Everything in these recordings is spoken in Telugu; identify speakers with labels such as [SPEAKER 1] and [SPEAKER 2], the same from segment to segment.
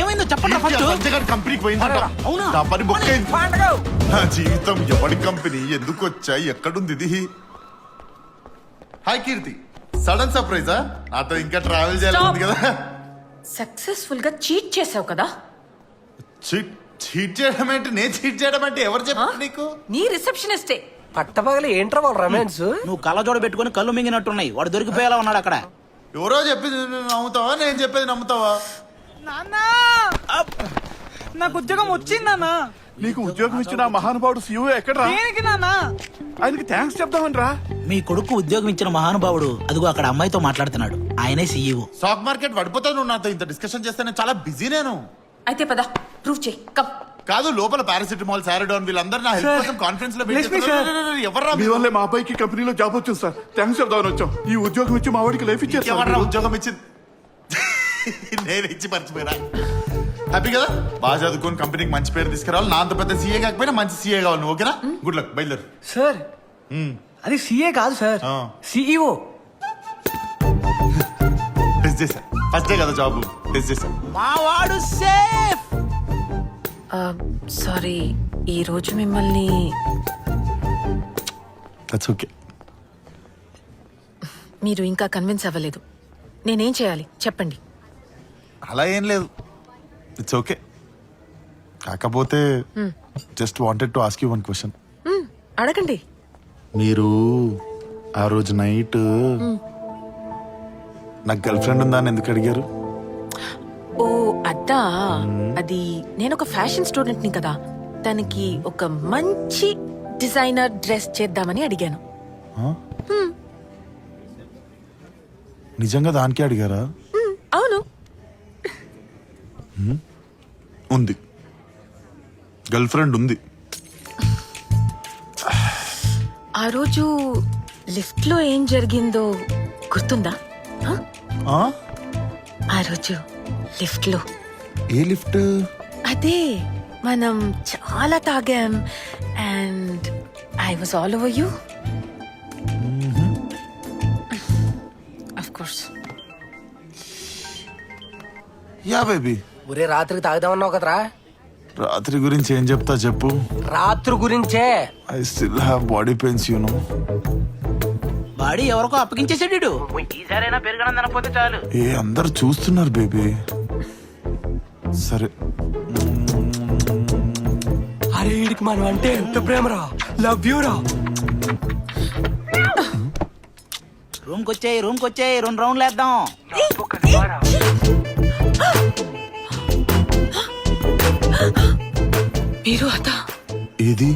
[SPEAKER 1] ఏమైందో చెప్పండి ఫస్ట్.
[SPEAKER 2] కంపెనీకి పోయిందంట
[SPEAKER 1] అవునా?
[SPEAKER 2] నా పని బుక్ అయింది నా జీవితం ఎవడి కంపెనీ? ఎందుకు వచ్చాయి? ఎక్కడుంది ఇది? హాయ్ కీర్తి. సడన్ సర్ప్రైజా నాతో ఇంకా ట్రావెల్ చేయాలి కదా.
[SPEAKER 3] సక్సెస్ఫుల్గా చీట్ చేసావు కదా?
[SPEAKER 2] చీట్ చీట్ చేయడం అంటే నేను చీట్ చేయడం అంటే ఎవరు చెప్పారు నీకు?
[SPEAKER 3] నీ రిసెప్షనిస్టే
[SPEAKER 4] పట్టపగలి ఏంట్రా వాళ్ళ రొమాన్స్?
[SPEAKER 1] నువ్వు కళ్ళజోడ పెట్టుకొని కళ్ళు మింగినట్టున్నాయి. వాడు దొరికిపోయేలా ఉన్నాడు అక్కడ.
[SPEAKER 2] ఎవరో చెప్పింది నువ్వు నమ్ముతావా? నేను చెప్పేది నమ్ముతావా?
[SPEAKER 5] నాన్నా! నాకు ఉద్యోగం వచ్చిందన్నా
[SPEAKER 6] నీకు ఉద్యోగం ఇచ్చిన ఆ మహానుభావుడు సీఓ ఎక్కడ్రా?
[SPEAKER 5] దేనికి నాన్నా?
[SPEAKER 6] ఆయనకి థ్యాంక్స్ చెప్దామని రా
[SPEAKER 1] మీ కొడుకు ఉద్యోగం ఇచ్చిన మహానుభావుడు. అదిగో అక్కడ అమ్మాయితో మాట్లాడుతున్నాడు. ఆయనే సీఈఓ
[SPEAKER 2] స్టాక్ మార్కెట్ పడిపోతావు నువ్వు నాతో. ఇంత డిస్కషన్ చేస్తే నేను చాలా బిజీ నేను.
[SPEAKER 3] అయితే పద ప్రూవ్ చేయి. కమ్
[SPEAKER 2] కాదు లోపల పారాసిటమాల్ సారడోన్ వీళ్ళందరూ నా హెల్ప్ కోసం కాన్ఫరెన్స్లో
[SPEAKER 5] లక్ష్మి సార్.
[SPEAKER 2] ఎవర్రా
[SPEAKER 6] మీ వల్లే మా అబ్బాయికి కంపెనీలో జాబ్ వచ్చింది సార్. థ్యాంక్స్ చెప్దామని వచ్చాం. ఈ ఉద్యోగం ఇచ్చి మా వాడికి లైఫ్ ఇచ్చారు
[SPEAKER 2] ఎవర్రా
[SPEAKER 6] సార్.
[SPEAKER 2] ఉద్యోగం ఇచ్చింది నేను ఇచ్చి మర్చిపోయినా. హ్యాపీ కదా? బాగా చదువుకొని కంపెనీకి మంచి పేరు తీసుకురావాలి. నా అంత పెద్ద సీఏ కాకపోయినా మంచి సీఏ కావాలి నువ్వు ఓకేనా? గుడ్ లక్ బయలుదేరు.
[SPEAKER 5] సార్. అది సిఏ కాదు సార్.
[SPEAKER 2] ఆ. టెస్ట్ చేశా. ఫస్ట్ డే కదా జాబ్ టెస్ట్ చేశా.
[SPEAKER 1] మా వాడు సేఫ్
[SPEAKER 3] సారీ ఈ రోజు మిమ్మల్ని
[SPEAKER 2] దట్స్ ఓకే
[SPEAKER 3] మీరు ఇంకా కన్విన్స్ అవ్వలేదు. నేనేం చేయాలి? చెప్పండి.
[SPEAKER 2] అలా ఏం లేదు. ఇట్స్ ఓకే కాకపోతే just wanted to ask you one question
[SPEAKER 3] అడగండి.
[SPEAKER 2] మీరు ఆ రోజు నైట్ నాకు గర్ల్ ఫ్రెండ్ ఉందా అని ఎందుకు అడిగారు?
[SPEAKER 3] ఓ అద్దా. అది నేను ఒక ఫ్యాషన్ స్టూడెంట్ని కదా. తనకి ఒక మంచి డిజైనర్ డ్రెస్ చేద్దామని అడిగాను.
[SPEAKER 2] నిజంగా దానికే అడిగారా?
[SPEAKER 3] అవును.
[SPEAKER 2] ఉంది. గర్ల్ ఫ్రెండ్ ఉంది.
[SPEAKER 3] ఆ రోజు లిఫ్ట్లో ఏం జరిగిందో గుర్తుందా?
[SPEAKER 2] ఆ
[SPEAKER 3] రోజు లిఫ్ట్లో
[SPEAKER 2] ఏ లిఫ్ట్?
[SPEAKER 3] అదే మనం చాలా తాగాం. And I was all over you. Of course
[SPEAKER 2] ya baby.
[SPEAKER 4] ఒరే రాత్రికి తాగుదామన్నావు కదరా?
[SPEAKER 2] రాత్రి గురించి ఏం చెప్తా చెప్పు.
[SPEAKER 4] రాత్రి గురించే?
[SPEAKER 2] I still have body pains you know
[SPEAKER 1] body ఎవరికో అప్పగించేసాడు. ఈసారైనా పెరగడం తినకపోతే చాలు.
[SPEAKER 2] ఏ అందరు చూస్తున్నారు బేబీ. సరే.
[SPEAKER 4] అరే వీడికి మనం అంటే ఎంత ప్రేమరా? లవ్ యూ రా.
[SPEAKER 1] రూమ్కి వచ్చాయి రూమ్కి వచ్చాయి రెండు రౌండ్లు వేద్దాం.
[SPEAKER 3] మీరు అదా
[SPEAKER 2] ఏది?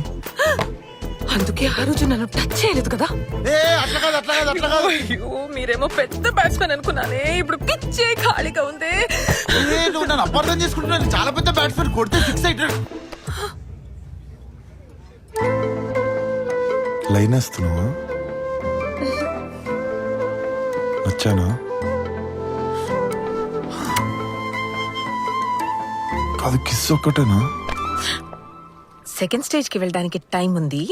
[SPEAKER 3] అందుకే ఆ రోజు నన్ను టచ్ చేయలేదు కదా.
[SPEAKER 2] ఏ అట్లా కాదు అట్లా కాదు అట్లా కాదు.
[SPEAKER 3] అయ్యో మీరేమో పెద్ద బ్యాట్స్మెన్ అనుకున్నానే. ఇప్పుడు పిచ్చే ఖాళీగా ఉంది.
[SPEAKER 2] ఏ, నువ్వు నన్ను అపార్థం చేసుకుంటున్నాను చాలా పెద్ద బ్యాట్స్మెన్ కొడితే సిక్స్ అయిటాడు లైన్ వేస్తున్నావా? వచ్చానా? కాదు కిస్ ఒక్కటేనా?
[SPEAKER 3] సెకండ్ స్టేజ్కి వెళ్ళడానికి టైం ఉంది.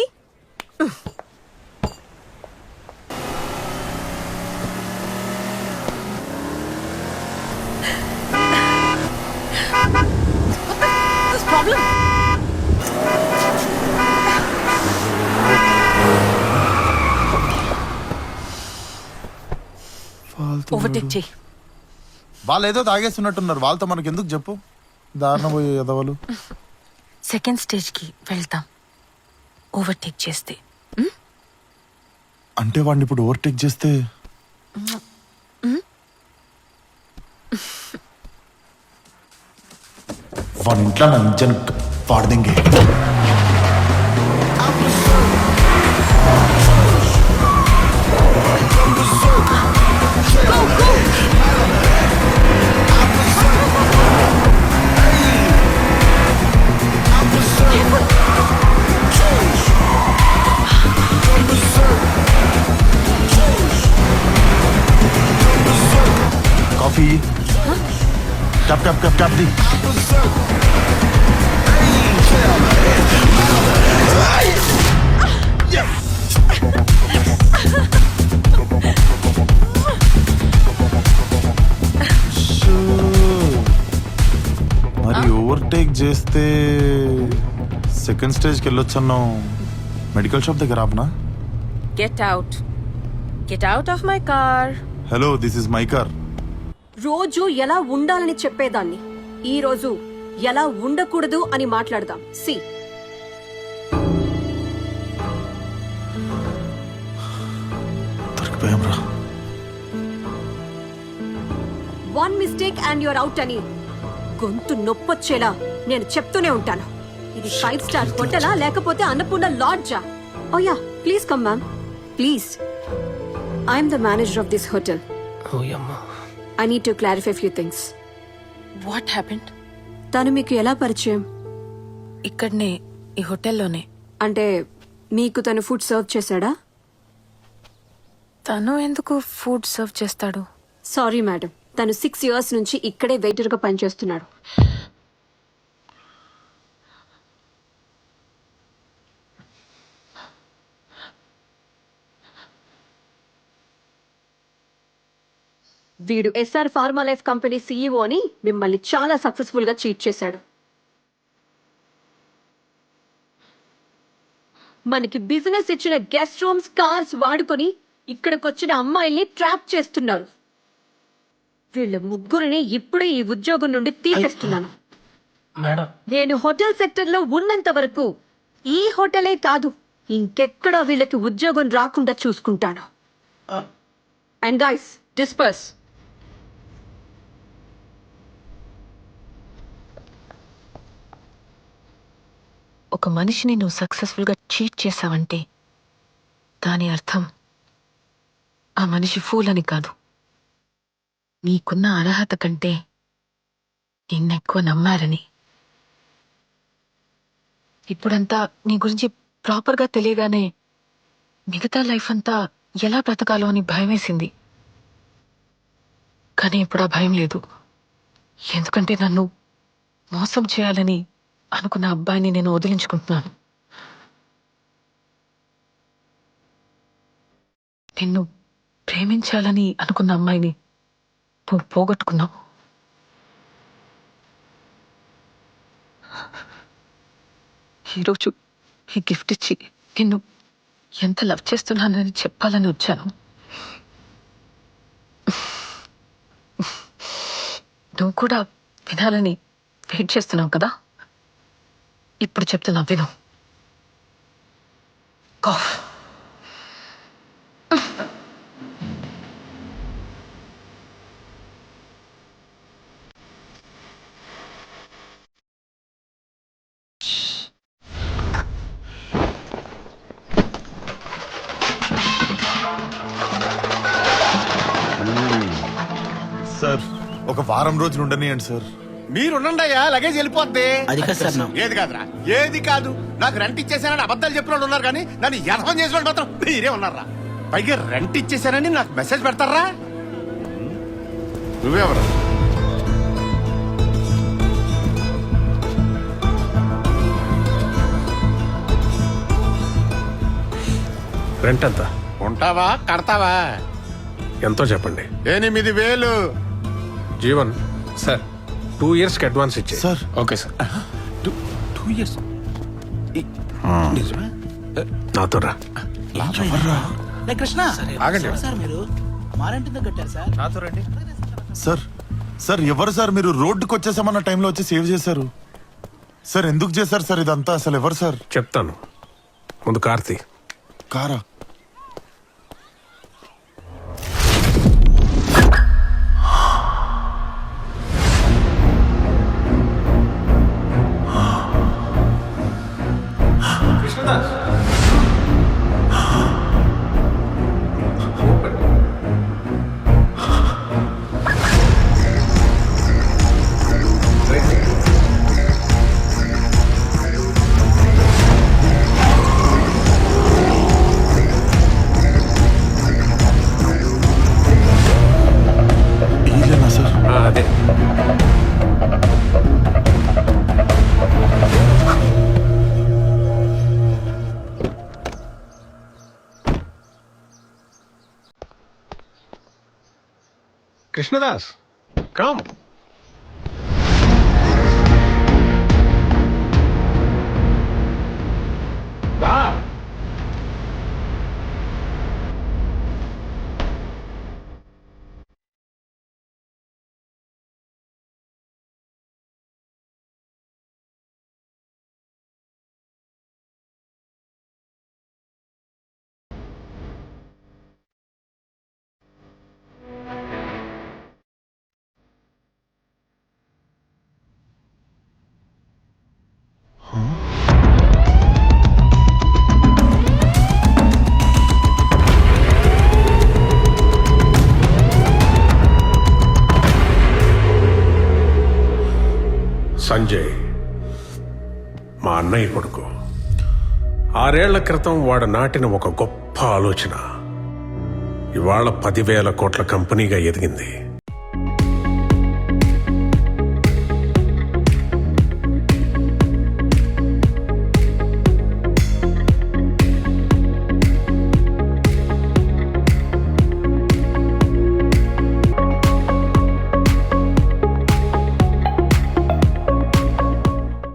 [SPEAKER 3] ఓవర్టేక్ చెయ్యి
[SPEAKER 2] వాళ్ళు ఏదో తాగేస్తున్నట్టున్నారు. వాళ్ళతో మనకి ఎందుకు చెప్పు? దారుణ పోయే ఎదవలు
[SPEAKER 3] సెకండ్ స్టేజ్కి వెళ్తాం. ఓవర్టేక్ చేస్తే.
[SPEAKER 2] అంటే వాడిని ఇప్పుడు ఓవర్టేక్ చేస్తే? వాడి ఇంట్లో నా ఇంచను వాడదింగే Kap, kap, kap, kap, değil. మరి ఓవర్టేక్ చేస్తే సెకండ్ స్టేజ్కి వెళ్ళొచ్చన్నాం మెడికల్ షాప్ దగ్గర ఆపనా?
[SPEAKER 3] Get out get out of my car
[SPEAKER 2] hello this is my car
[SPEAKER 7] రోజు ఎలా ఉండాలని చెప్పేదాన్ని? ఈ రోజు ఎలా ఉండకూడదు అని మాట్లాడదాం. See. One mistake and you're out అని గొంతు నొప్పొచ్చేలా నేను చెప్తూనే ఉంటాను. ఇది ఫైవ్ స్టార్ హోటలా లేకపోతే అన్నపూర్ణ లాడ్జా? ఓ ya please come ma'am please I'm the manager of this hotel I need to clarify few things
[SPEAKER 3] what happened
[SPEAKER 7] తను మీకు ఎలా పరిచయం?
[SPEAKER 3] ఇక్కడనే ఈ హోటల్లోనే.
[SPEAKER 7] అంటే మీకు తను ఫుడ్ సర్వ్ చేశాడా?
[SPEAKER 3] తను ఎందుకు ఫుడ్ సర్వ్ చేస్తాడు?
[SPEAKER 7] సారీ మేడం తను సిక్స్ ఇయర్స్ నుంచి ఇక్కడే వెయిటర్గా పనిచేస్తున్నాడు. వీడు SR pharma life company CEO అని మిమ్మల్ని చాలా సక్సెస్ఫుల్గా చీట్ చేశాడు. మనకి బిజినెస్ ఇచ్చిన గెస్ట్ రూమ్స్ కార్స్ వాడుకొని ఇక్కడికి వచ్చిన అమ్మాయిల్ని ట్రాప్ చేస్తున్నారు. వీళ్ళ ముగ్గురిని ఇప్పుడే ఈ ఉద్యోగం నుండి తీసేస్తున్నాను.
[SPEAKER 4] మేడం.
[SPEAKER 7] నేను హోటల్ సెక్టర్లో ఉన్నంత వరకు ఈ హోటలే కాదు ఇంకెక్కడా వీళ్ళకి ఉద్యోగం రాకుండా చూసుకుంటాను. అండ్ గైస్ డిస్పర్స్
[SPEAKER 3] ఒక మనిషిని నువ్వు సక్సెస్ఫుల్గా చీట్ చేశావంటే దాని అర్థం ఆ మనిషి ఫూల్ అని కాదు. నీకున్న అర్హత కంటే నిన్నెక్కువ నమ్మారని. ఇప్పుడంతా నీ గురించి ప్రాపర్గా తెలియగానే మిగతా లైఫ్ అంతా ఎలా బ్రతకాలో అని భయమేసింది. కానీ ఇప్పుడు ఆ భయం లేదు. ఎందుకంటే నన్ను మోసం చేయాలని అనుకున్న అబ్బాయిని నేను వదిలించుకుంటున్నాను. నిన్ను ప్రేమించాలని అనుకున్న అమ్మాయిని నువ్వు పోగొట్టుకున్నావు. ఈరోజు ఈ గిఫ్ట్ ఇచ్చి నిన్ను ఎంత లవ్ చేస్తున్నానని చెప్పాలని వచ్చాను. నువ్వు కూడా వినాలని వెయిట్ చేస్తున్నావు కదా? ఇప్పుడు చెప్తున్నా విను. కాఫ్
[SPEAKER 2] సార్ ఒక వారం రోజులు ఉండనియండి సార్.
[SPEAKER 8] మీరుండయ్యా లగేజ్ వెళ్ళిపోద్ది.
[SPEAKER 1] అది కాదు సార్ నా
[SPEAKER 8] ఏది కాదురా? ఏది కాదు? నాకు రెంట్ ఇచ్చేసానని అబద్ధాలు చెప్పిన వాళ్ళు ఉన్నారు కానీ నన్ను యథం చేసిన వాళ్ళు మాత్రం మీరే ఉన్నారా పైగా రెంట్ ఇచ్చేసానని నాకు మెసేజ్ పెడతారా? నువ్వెవరు?
[SPEAKER 9] రెంట్ ఎంత?
[SPEAKER 8] ఉంటావా? కడతావా?
[SPEAKER 9] ఎంతో చెప్పండి.
[SPEAKER 8] ఎనిమిది వేలు.
[SPEAKER 9] జీవన్ సార్ టూ ఇయర్స్కి అడ్వాన్స్ ఇచ్చే
[SPEAKER 2] sir.
[SPEAKER 9] Okay sir.
[SPEAKER 5] Two years?
[SPEAKER 9] నాతో రా.
[SPEAKER 1] కృష్ణ.
[SPEAKER 8] ఆగండి.
[SPEAKER 1] సార్ మీరు? మారేంటిందో కట్టారు సార్.
[SPEAKER 2] సార్ సార్ ఎవరు సార్ మీరు రోడ్డుకి వచ్చేసామన్న టైంలో వచ్చి సేవ్ చేశారు? సార్ ఎందుకు చేశారు సార్ ఇదంతా? అసలు ఎవరు సార్?
[SPEAKER 9] చెప్తాను. ముందు కార్తీ.
[SPEAKER 2] కారా?
[SPEAKER 9] కృష్ణదాస్ కామ్ అన్నయ్య కొడుకు. ఆరేళ్ళ క్రితం వాడు నాటిన ఒక గొప్ప ఆలోచన. ఇవాళ పదివేల కోట్ల కంపెనీగా ఎదిగింది.